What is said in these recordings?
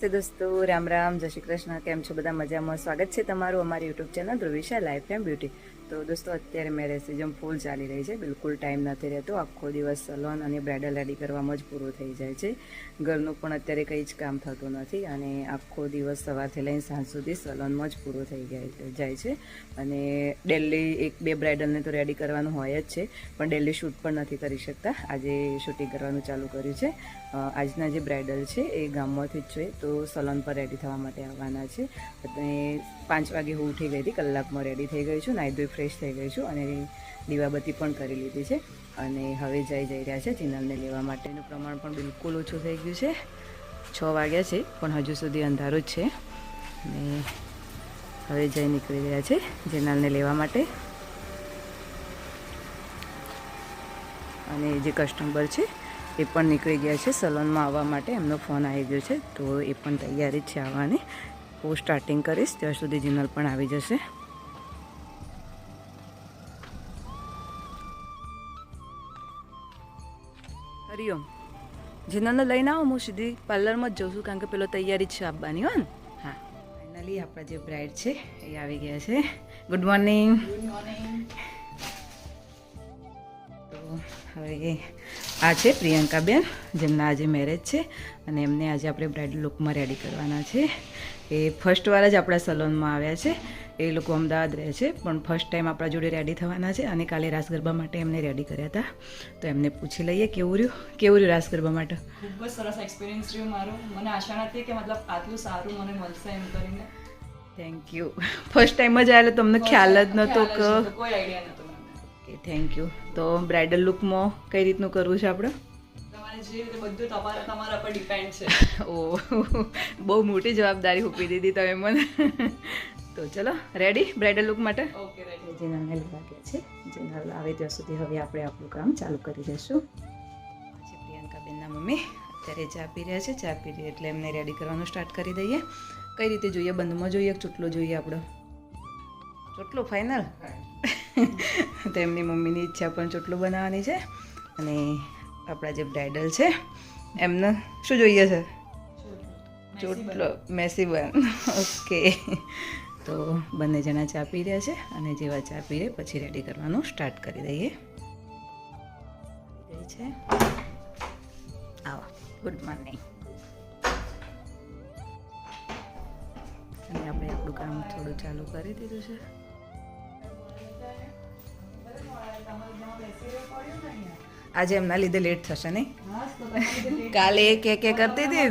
તો દોસ્તો, રામ રામ, જય શ્રી કૃષ્ણ, કેમ છો બધા મજામાં? સ્વાગત છે તમારું અમારી YouTube channel Dhruvisha life and beauty તો દોસ્તો, અત્યારે મેરેજ સિઝન ફૂલ ચાલી રહી છે. બિલકુલ ટાઈમ નથી રહેતો. આખો દિવસ સલોન અને બ્રાઇડલ રેડી કરવામાં જ પૂરો થઈ જાય છે. ઘરનું પણ અત્યારે કંઈ જ કામ થતું નથી અને આખો દિવસ સવારથી લઈને સાંજ સુધી સલોનમાં જ પૂરો થઈ જાય જાય છે. અને ડેલી એક બે બ્રાઇડલને તો રેડી કરવાનું હોય જ છે, પણ ડેલી શૂટ પણ નથી કરી શકતા. આજે શૂટિંગ કરવાનું ચાલુ કર્યું છે. આજના જે બ્રાઇડલ છે એ ગામમાંથી જ છે, તો સલોન પર રેડી થવા માટે આવવાના છે. અને પાંચ વાગે હું ઉઠી ગઈ હતી, કલાકમાં રેડી થઈ ગઈ છું. નાઈ ધોઈ ફ્રેશ થઈ ગઈ છું અને દીવાબત્તી પણ કરી લીધી છે. અને હવે જઈ જઈ રહ્યા છે ચિનલને લેવા માટેનું પ્રમાણ પણ બિલકુલ ઓછું થઈ ગયું છે. છ વાગ્યા છે, પણ હજુ સુધી અંધારું જ છે. અને હવે જઈ નીકળી રહ્યા છે જિનાલને લેવા માટે. અને જે કસ્ટમર છે એ પણ નીકળી ગયા છે સલોનમાં આવવા માટે. એમનો ફોન આવી ગયો છે તો એ પણ તૈયારી જ છે આવવાની. હું સ્ટાર્ટિંગ કરીશ, ત્યાં સુધી જિનલ પણ આવી જશે. હરિઓમ જિનલને લઈને આવો હું સીધી પાર્લરમાં જ જઉં છું કારણ કે પેલો તૈયારી જ છે આપવાની હો ને હા ફાઇનલી આપણા જે બ્રાઇડ છે એ આવી ગયા છે ગુડ મોર્નિંગ તો હવે આ છે પ્રિયંકાબેન જેમના આજે મેરેજ છે અને એમને આજે આપણે બ્રાઇડલ લુકમાં રેડી કરવાના છે એ ફર્સ્ટ વાર જ આપણા સલોનમાં આવ્યા છે એ લોકો અમદાવાદ રહે છે. પણ ફર્સ્ટ ટાઈમ આપણા જોડે રેડી થવાના છે અને કાલે રાસ ગરબા માટે એમને રેડી કર્યા હતા. તો એમને પૂછી લઈએ કેવું રહ્યું? કેવું રહ્યું રાસ ગરબા માટે? ખૂબ જ સરસ એક્સપિરિયન્સ રહ્યો મારો. મને આશા નથી કે મતલબ આટલું સારું મને મળશે એમ કરીને. થેન્ક યુ ફર્સ્ટ ટાઈમ જ આવેલો તમને ખ્યાલ જ નહોતો કે કોઈ આઈડિયા નહોતો ઓકે થેન્ક યુ તો બ્રાઇડલ લુકમાં કઈ રીતનું કરવું છે આપણે તમારે બધું તમારા તમારા પર ડિપેન્ડ છે. ઓ બહુ મોટી જવાબદારી મૂકી દીધી તમે મને. તો ચલો રેડી બ્રાઇડલ લુક માટે? જેના મેલ જેનલને છે જેના આવે ત્યાં સુધી હવે આપણે આપણું કામ ચાલુ કરી દઈશું. પછી પ્રિયંકાબેનના મમ્મી અત્યારે ચા પી રહ્યા છે. ચા પી રહી એટલે એમને રેડી કરવાનું સ્ટાર્ટ કરી દઈએ. કઈ રીતે જોઈએ? બંધમાં જોઈએ ચોટલો જોઈએ આપણો? ચોટલો ફાઇનલ તો એમની મમ્મીની ઈચ્છા પણ ચોટલો બનાવવાની છે. અને આપણા જે બ્રાઇડલ છે એમને શું જોઈએ છે? ચોટલો. મેસી બન. ઓકે તો બંને જણા ચા પી રહ્યા છે અને જેવા ચા પી રહે પછી રેડી કરવાનું સ્ટાર્ટ કરી દઈએ. ગઈ છે. આવો ગુડ મોર્નિંગ અને આપણે આપણું કામ થોડું ચાલુ કરી દીધું છે. આજે એમના લીધે લેટ થશે નહીં? કાલે એક એક કરતી હતી?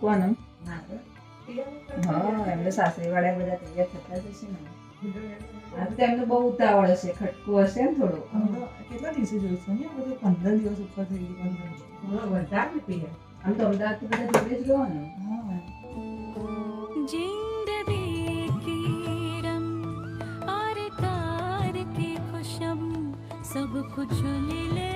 કોનું હા એમને સાસરી વાળા બધા તૈયાર થતા જ હશે ને આ તો એમને બહુ ઉતાવળ હશે ખટકો હશે ને થોડો કેટલા દિવસે જોઈશું ને બધું પંદર દિવસ ઉપર થઈ ગયું થોડો વધારે ને પીએ આમ તો અમદાવાદ તો બધા જોડે જ રહો ને હા जिंदगी की रंग और तार की खुशबू सब कुछ मिलेगा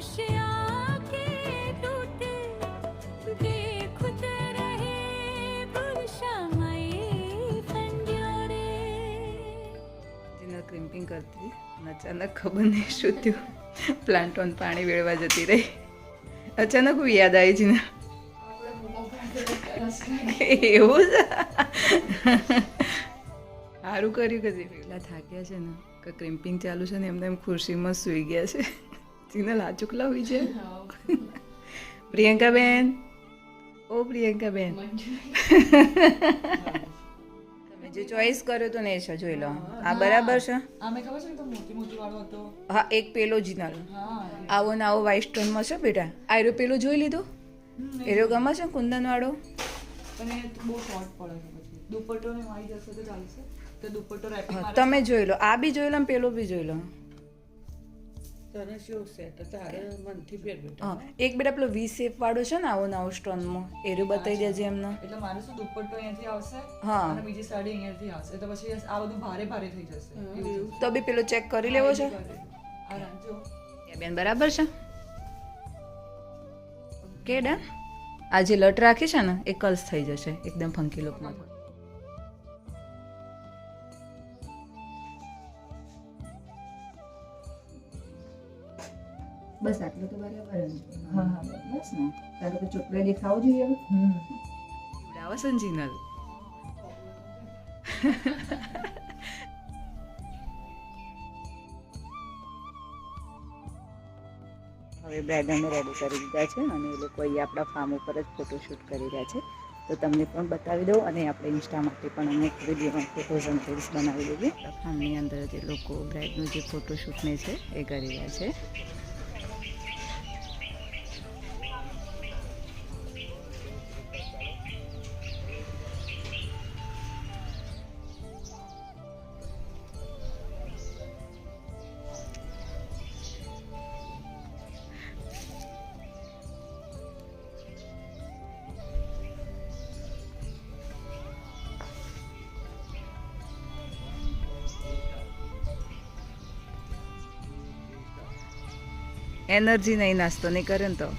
हमारा खुशियाँ के टूटे देखते रहे પુરુષામય ફંડ્યારે જેને ક્રિમ્પિંગ કરતી હતી અને અચાનક ખબર નહીં શું થયું પ્લાન્ટોન પાણી વેળવા જતી રહી અચાનક હું યાદ આવી છે ને એવું છે સારું કર્યું કે જે પેલા થાક્યા છે ને કે ક્રિમ્પિંગ ચાલુ છે ને એમને એમ ખુરશીમાં સૂઈ ગયા છે જીને લાચુકલા હોય છે પ્રિયંકાબેન ઓ પ્રિયંકાબેન તમે જે ચોઈસ કર્યો તો ને છે જોઈ લો આ બરાબર છે આમે ખબર છે તો મોટી મોટી વાળો હતો હા એક પેલો જીનલ હા આવો ને આવો વ્હાઈટ સ્ટોનમાં છે બેટા આયરો પેલો જોઈ લીધો એરો ગમે છે કુંદન વાળો પણ બહુ શોર્ટ પડે છે દુપટ્ટો ને વાળી જશે તો ચાલશે તો દુપટ્ટો રેપિંગ તમે જોઈ લો આ બી જોઈ લો પેલો બી જોઈ લો તને શું સેટ તારે મનથી પહેર બેટા એક બેટા પેલો વી શેપ વાળો છે ને આવો નવો સ્ટોનમાં એરું બતાવી દેજે એમને. એટલે મારે શું દુપટ્ટો અહીંયાથી આવશે હા. અને બીજી સાડી અહીંયાથી આવશે. તો પછી આ બધું ભારે ભારે થઈ જશે. તો બી પેલો ચેક કરી લેવો છે? આ બેન બરાબર છે. કે ડન. આ જે લટ રાખી છે ને એ કલ્સ થઈ જશે એકદમ ફંકી લુકમાં બસ આટલું તો બરાબર જ. હા હા બસ ને. તારે તો ચોકલેટ દેખાવું જોઈએ હવે. ઉડાવો સંજીનલ. હવે બ્રાઇડલને રેડી કરી દીધા છે અને એ લોકો અહીંયા આપણા ફાર્મ ઉપર જ ફોટોશૂટ કરી રહ્યા છે. તો તમને પણ બતાવી દઉં અને આપણે ઇન્સ્ટા માટે પણ અમુક વિડીયોમાં ફોટોઝ અને રીલ્સ બનાવી દઈએ. ફાર્મની અંદર જે લોકો બ્રાઇડનું જે ફોટોશૂટને છે એ કરી રહ્યા છે. એનર્જી નહીં નાસ્તો નહીં કરે ને તો.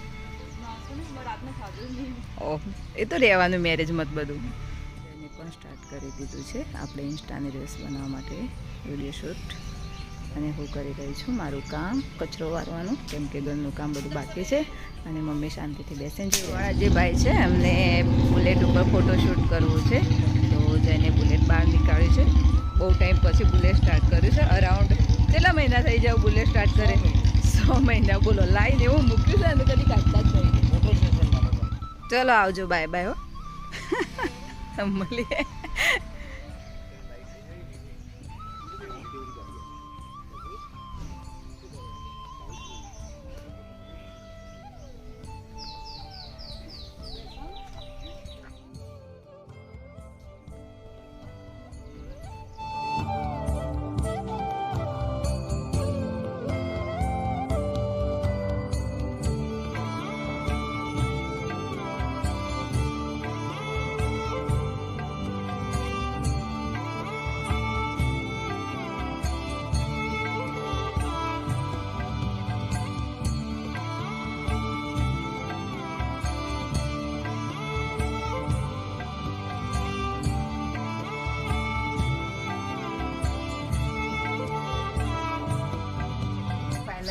ઓહ એ તો રહેવાનું મેરેજ મત બધું. એને પણ સ્ટાર્ટ કરી દીધું છે. આપણે ઇન્સ્ટાની રીલ્સ બનાવવા માટે વીડિયો શૂટ અને હું કરી રહી છું મારું કામ કચરો વારવાનું કેમ કે ઘરનું કામ બધું બાકી છે. અને મમ્મી શાંતિથી બેસે જોવાળા જે ભાઈ છે એમને બુલેટ ઉપર ફોટોશૂટ કરવું છે. તો જઈને બુલેટ બહાર નીકાળ્યું છે. બહુ ટાઈમ પછી બુલેટ સ્ટાર્ટ કર્યું છે. અરાઉન્ડ કેટલા મહિના થઈ જાવ બુલેટ સ્ટાર્ટ કરે? સો મહિના બોલો લાઈન એવું મૂક્યું છે ને કદી કાઢતા જ નહીં. ચલો આવજો બાય બાય હો. મળીએ.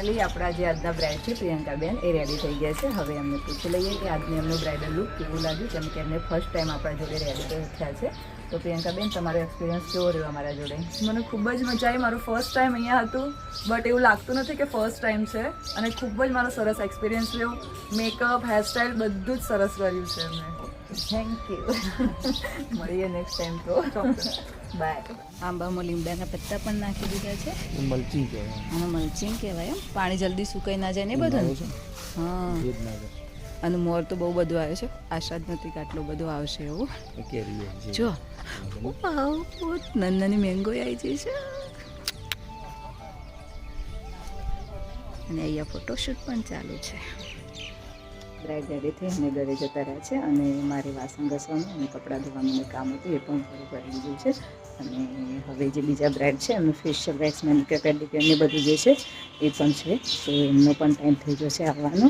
ફાઇનલી આપણા જે આજના બ્રાઇડ છે પ્રિયંકાબેન એ રેડી થઈ ગયા છે. હવે એમને પૂછી લઈએ કે આજની એમનું બ્રાઇડલ લુક કેવું લાગ્યું કેમ કે એમને ફર્સ્ટ ટાઈમ આપણા જોડે રેડી થયા છે. તો પ્રિયંકાબેન તમારો એક્સપિરિયન્સ કેવો રહ્યો અમારા જોડે? મને ખૂબ જ મજા આવી. મારું ફર્સ્ટ ટાઈમ અહીંયા હતું બટ એવું લાગતું નથી કે ફર્સ્ટ ટાઈમ છે. અને ખૂબ જ મારો સરસ એક્સપિરિયન્સ રહ્યો. મેકઅપ હેરસ્ટાઈલ બધું જ સરસ કર્યું છે એમને. થેન્ક યુ મળીએ નેક્સ્ટ ટાઈમ તો. બાય. આંબામાં લીમડાના પત્તા પણ નાખી દીધા છે. મલ્ચિંગ કહેવાય. હા મલ્ચિંગ કહેવાય એમ. પાણી જલ્દી સુકાઈ ના જાય ને બધું? હા. અને મોર તો બહુ બધું આવે છે. આશા જ નથી કે આટલું બધું આવશે એવું. એ જો. નાની નાની મેંગો આવી જાય છે. અને અહીંયા ફોટોશૂટ પણ ચાલુ છે. બ્રાઇડ રેડી થઈ અને ઘરે જતા રહ્યા છે અને મારે વાસણ ઘસવાનું અને કપડાં ધોવાનું કામ હતું એ પણ પૂરું કરી દીધું છે. અને હવે જે બીજા બ્રેડ છે એમનું ફેશિયલ વેક્સ મેનિક્યોર પેડિક્યોર ને બધું જે છે એ પણ છે. તો એમનો પણ ટાઈમ થઈ જશે આવવાનો.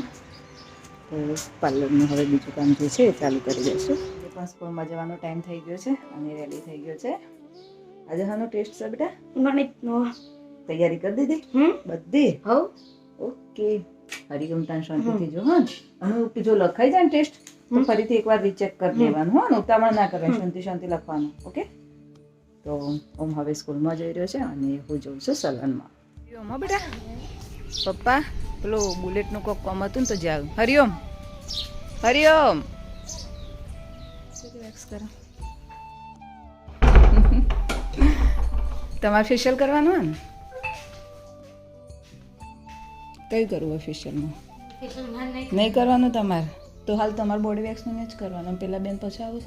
તો પાર્લરનું હવે બીજું કામ જે છે એ ચાલુ કરી દઈશું. એ પણ સ્કૂલમાં જવાનો ટાઈમ થઈ ગયો છે અને રેડી થઈ ગયો છે. આજે હાનો ટેસ્ટ છે બેટા? ગણિતનો તૈયારી કરી દીધી? બધી? હવ. ઓકે. હરિઓમ તાન શાંતિથી જો હા. અને જો લખાઈ જાય ને ટેસ્ટ તો ફરીથી એકવાર રીચેક કરી લેવાનું હો. ને ઉતાવળ ના કરવાની શાંતિ શાંતિ લખવાનું. ઓકે? તો ઓમ હવે સ્કૂલમાં જઈ રહ્યો છે અને હું જઉં છું સલનમાં. હરિઓમ હો બેટા. પપ્પા પેલો બુલેટનું કોક કોમ હતું ને તો જાવ. હરિઓમ. હરિઓમ. રિલેક્સ કરો. તમારે ફેશિયલ કરવાનું હોય ને? કઈ કરવું ફેશિયલમાં? નહીં કરવાનું તમારે? તો હાલ તમારે બોડી વેક્સનું જ કરવાનું. પેલા બેન પછી આવું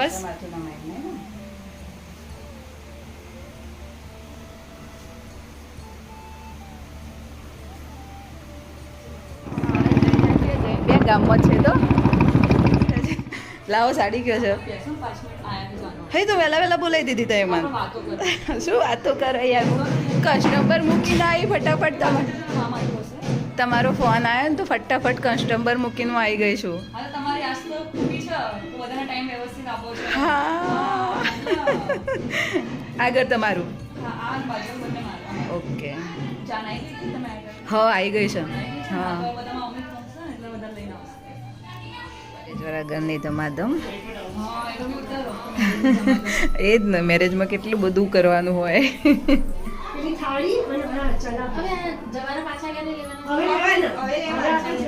બસ બે ગામમાં છે તો. લાવો, સાડી કયો છે. હે, તો વહેલા વહેલા બોલાવી દીધી તો એમાં. શું વાતો કરો યાર? કસ્ટમર મૂકીને આવી ફટાફટ તમારે ફોન આવ્યો ને તો ફટાફટ કસ્ટમર મૂકીને આવી ગઈ છું. ખૂબી ટાઈમ વ્યવસ્થિત આપો છો. હા. આગળ તમારું. હા આ બાજુ બંને મારવા ઓકે. આવી ગઈ કે તમે આગળ? હા આવી ગઈ છે. હા. હા તો બધામાં અમિત મૂકશે ને એટલે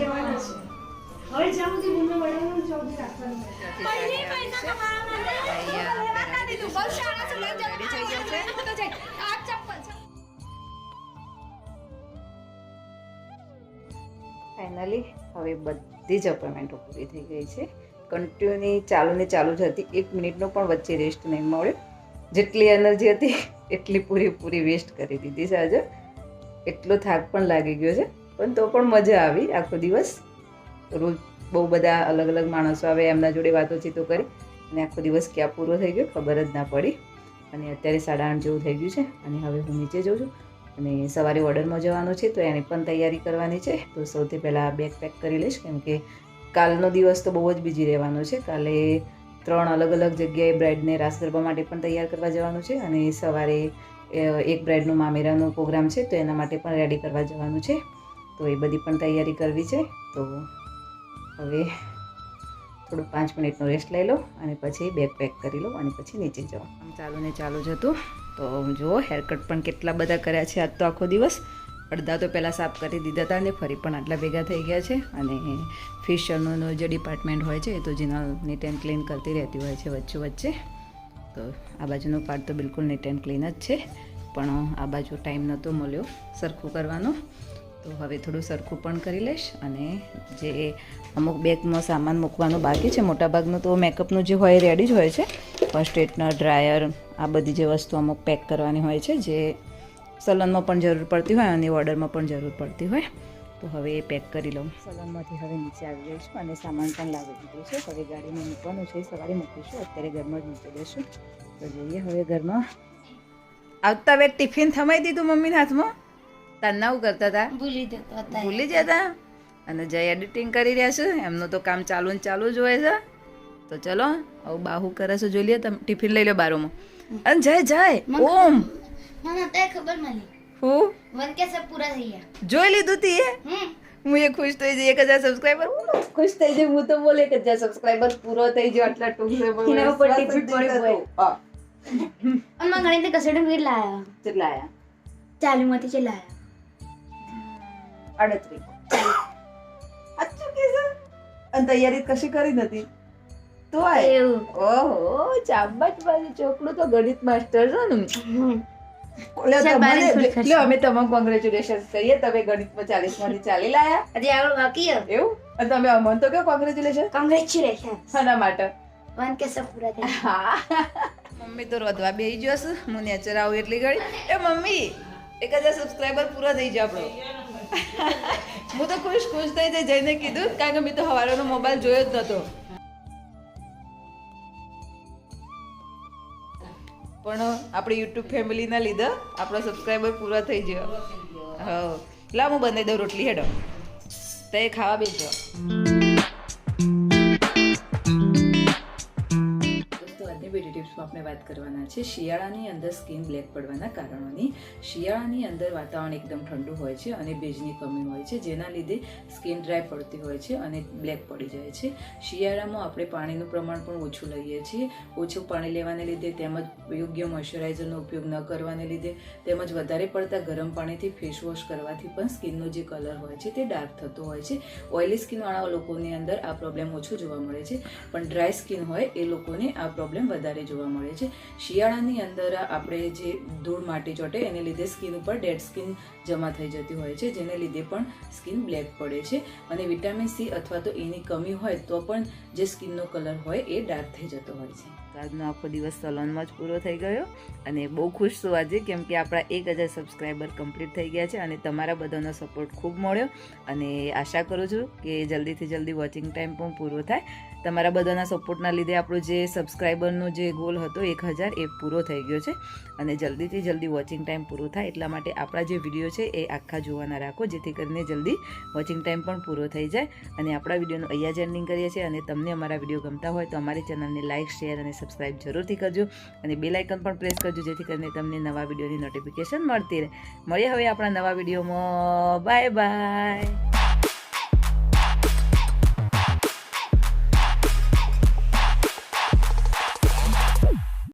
બધા લઈને આવશે જરા ગરની ધમાધમ હા એ તો બહુ ઉતારો એ જ ને તો કેટલું આ ચપ્પલ છે. ફાઇનલી હવે બધી જ અપોઇન્ટમેન્ટો પૂરી થઈ ગઈ છે. કન્ટિન્યુની ચાલુ ને ચાલુ જ હતી. એક મિનિટનો પણ વચ્ચે રેસ્ટ નહીં મળ્યો. જેટલી એનર્જી હતી એટલી પૂરેપૂરી વેસ્ટ કરી દીધી છે આજે. એટલો થાક પણ લાગી ગયો છે. પણ તો પણ મજા આવી આખો દિવસ. રોજ બહુ બધા અલગ અલગ માણસો આવે, એમના જોડે વાતોચીતો કરી અને આખો દિવસ ક્યાં પૂરો થઈ ગયો ખબર જ ના પડી. અને અત્યારે સાડા આઠ જેવું થઈ ગયું છે અને હવે હું નીચે જઉં છું. અને સવારે ઓર્ડરમાં જવાનું છે તો એની પણ તૈયારી કરવાની છે. તો સૌથી પહેલાં બેગ પેક કરી લઈશ કેમ કે કાલનો દિવસ તો બહુ જ બીજી રહેવાનો છે. કાલે ત્રણ અલગ અલગ જગ્યાએ બ્રાઇડને રાસ ગરબા માટે પણ તૈયાર કરવા જવાનું છે અને સવારે એક બ્રેડનું મામેરાનો પ્રોગ્રામ છે તો એના માટે પણ રેડી કરવા જવાનું છે. તો એ બધી પણ તૈયારી કરવી છે. તો હવે થોડું પાંચ મિનિટનો રેસ્ટ લઈ લો અને પછી બેગ પેક કરી લો અને પછી નીચે જાઓ. આમ ચાલુ ને ચાલુ જ હતું. તો જુઓ હેરકટ પણ કેટલા બધા કર્યા છે આજ તો આખો દિવસ. અડધા તો પહેલાં સાફ કરી દીધા હતા અને ફરી પણ આટલા ભેગા થઈ ગયા છે. અને ફિશરનો જે ડિપાર્ટમેન્ટ હોય છે એ તો જેના નીટ એન્ડ ક્લીન કરતી રહેતી હોય છે વચ્ચે વચ્ચે. તો આ બાજુનો પાર્ટ તો બિલકુલ નીટ એન્ડ ક્લીન જ છે. પણ આ બાજુ ટાઈમ નહોતો મળ્યો સરખું કરવાનો. તો હવે થોડું સરખું પણ કરી લઈશ અને જે અમુક બેગમાં સામાન મૂકવાનો બાકી છે, મોટાભાગનું તો મેકઅપનું જે હોય રેડી જ હોય છે. ફર્સ્ટ એડનર ડ્રાયર આ બધી જે વસ્તુ અમુક પેક કરવાની હોય છે, જે સલનમાં પણ જરૂર પડતી હોય અને ઓર્ડરમાં પણ જરૂર પડતી હોય. તો હવે એ પેક કરી લઉં. સલનમાંથી હવે નીચે આવી જઈશું અને સામાન પણ લાવી દીધું છે. હવે ગાડીમાં મૂકવાનું છે, સવારે મૂકીશું. અત્યારે ઘરમાં જ મૂકી દઈશું. તો જઈએ હવે ઘરમાં. આવતા વેત ટિફિન થમાઈ દીધું મમ્મીના હાથમાં? તારના આવું કરતા હતા ભૂલી જતા ભૂલી જતા? અને જય એડિટિંગ કરી રહ્યા છે? એમનું તો કામ ચાલુ ને ચાલુ જ હોય છે. તો ચલો હવે બાહુ કરે છે જોઈ લે તમે ટિફિન લઈ લો બારોમાં. અને જય જય ઓમ. મને અત્યારે ખબર મળી. હું? વન કે સબ પૂરા થઈ ગયા. જોઈ લીધું તી હે હું એ ખુશ થઈ જઈ એક હજાર સબસ્ક્રાઈબર ખુશ થઈ જઈ હું તો બોલે એક હજાર સબસ્ક્રાઈબર પૂરો થઈ ગયો આટલા ટૂંક સમયમાં. ઉપર ટિકિટ પડી હોય. હા. અને ઘણી ગણિત કસેટ વીર લાયા. કેટલા આયા ચાલુ માંથી લાયા અડત્રીસ સાચું કે છે અને તૈયારી કશી કરી નથી તો આય એવું ઓહો ચાબટ બાજુ ચોકડું તો ગણિત માસ્ટર છે ને અમે તમને કોંગ્રેચ્યુલેશન કરીએ તમે ગણિતમાં ચાલીસમાંથી ચાલી લાયા હજી આગળ બાકી એવું અને તમે અમન તો કહો કોંગ્રેચ્યુલેશન કોંગ્રેચ્યુલેશન શાના માટે વન કે પૂરા થઈ હા મમ્મી તો રોધવા બેસી ગયો હું નેચર આવું એટલી ઘડી એ મમ્મી એક હજાર સબસ્ક્રાઈબર પૂરા થઈ જાય આપણો હું તો ખુશ ખુશ થઈ જાય જઈને કીધું, કારણ કે મેં તો હવારોનો મોબાઈલ જોયો જ નહોતો પણ આપણી યુટ્યુબ ફેમિલીના લીધે આપણો સબસ્ક્રાઈબર પૂરા થઈ ગયો. હા લાવું બનાવી દઉં રોટલી હેડો. તો ખાવા બેસજો ટિપ્સમાં આપણે વાત કરવાના છે. શિયાળાની અંદર સ્કિન બ્લેક પડવાના કારણોની. શિયાળાની અંદર વાતાવરણ એકદમ ઠંડુ હોય છે અને ભેજની કમી હોય છે, જેના લીધે સ્કિન ડ્રાય પડતી હોય છે અને બ્લેક પડી જાય છે. શિયાળામાં આપણે પાણીનું પ્રમાણ પણ ઓછું લઈએ છીએ. ઓછું પાણી લેવાને લીધે તેમજ યોગ્ય મોઇશ્ચરાઇઝરનો ઉપયોગ ન કરવાને લીધે તેમજ વધારે પડતા ગરમ પાણીથી ફેસ વોશ કરવાથી પણ સ્કિનનો જે કલર હોય છે તે ડાર્ક થતો હોય છે. ઓઇલી સ્કિનવાળા લોકોની અંદર આ પ્રોબ્લેમ ઓછો જોવા મળે છે. પણ ડ્રાય સ્કિન હોય એ લોકોને આ પ્રોબ્લેમ વધારે જોવા મળે છે. શિયાળાની અંદર આપણે જે ધૂળ માટી ચોટે એને લીધે સ્કિન ઉપર ડેડ સ્કિન જમા થઈ જતી હોય છે, જેને લીધે પણ સ્કિન બ્લેક પડે છે. અને વિટામિન સી અથવા તો એની કમી હોય તો પણ જે સ્કિનનો કલર હોય એ ડાર્ક થઈ જતો હોય છે. આજનો આખો દિવસ સલોનમાં જ પૂરો થઈ ગયો અને બહુ ખુશ છું આજે, કેમ આપણા એક હજાર સબસ્ક્રાઈબર કમ્પ્લીટ થઈ ગયા છે અને તમારા બધાનો સપોર્ટ ખૂબ મળ્યો. અને આશા કરું છું કે જલ્દીથી જલ્દી વોચિંગ ટાઈમ પણ પૂરો થાય. તમારા બધાના સપોર્ટના લીધે આપણો જે સબસ્ક્રાઈબરનો જે ગોલ હતો એક હજાર, એ પૂરો થઈ ગયો છે. અને જલ્દીથી જલ્દી વોચિંગ ટાઈમ પૂરો થાય એટલા માટે આપણા જે વીડિયો છે એ આખા જોવાના રાખો, જેથી કરીને જલ્દી વોચિંગ ટાઈમ પણ પૂરો થઈ જાય. અને આપણા વિડીયોનું અહીંયા જ એન્ડિંગ કરીએ છીએ અને તમને અમારા વીડિયો ગમતા હોય તો અમારી ચેનલને લાઇક શેર અને સબસ્ક્રાઈબ જરૂરથી કરજો. અને બે લાઇકન પણ પ્રેસ કરજો, જેથી કરીને તમને નવા વિડીયોની નોટિફિકેશન મળતી રહે. મળીએ હવે આપણા નવા વિડીયોમાં. Bye bye